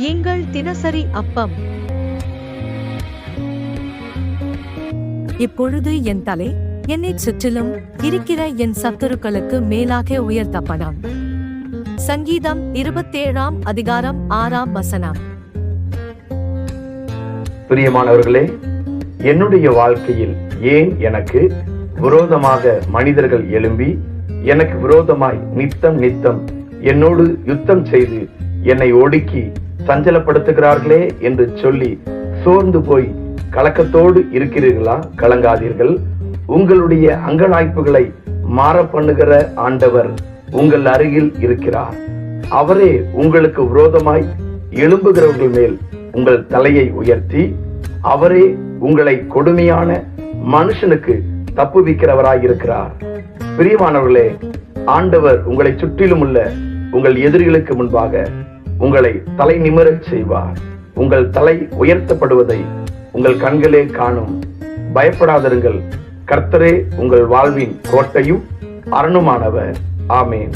எங்கள் தினசரி அப்பம். இப்பொழுது என் தலை என்னைச் சுற்றிலும் இருக்கிற என் சத்துருக்களுக்கு மேலாக உயர்த்தப்படும். சங்கீதம் இருபத்தேழாம் அதிகாரம் ஆறாம் வசனம். பிரியமானவர்களே என்னுடைய வாழ்க்கையில் ஏன் எனக்கு விரோதமாக மனிதர்கள் எழும்பி எனக்கு விரோதமாய் நித்தம் நித்தம் என்னோடு யுத்தம் செய்து என்னை ஒடுக்கி சஞ்சலப்படுத்துகிறார்களே என்று சொல்லி சோர்ந்து போய் கலக்கத்தோடு இருக்கிறீர்களா? கலங்காதீர்கள். உங்களுடைய அங்கலாய்ப்புகளை மாற பண்ணுகிற ஆண்டவர் உங்கள் அருகில் இருக்கிறார். அவரே உங்களுக்கு விரோதமாய் எழும்புகிறவர்கள் மேல் உங்கள் தலையை உயர்த்தி அவரே உங்களை கொடுமையான மனுஷனுக்கு தப்புவிக்கிறவராயிருக்கிறார் பிரியமானவர்களே ஆண்டவர் உங்களை சுற்றிலும் உள்ள உங்கள் எதிரிகளுக்கு முன்பாக உங்களை தலை நிமிரச் செய்வார். உங்கள் தலை உயர்த்தப்படுவதை உங்கள் கண்களே காணும். பயப்படாதிருங்கள். கர்த்தரே உங்கள் வாழ்வின் கோட்டையும் அரணுமானவர். ஆமேன்.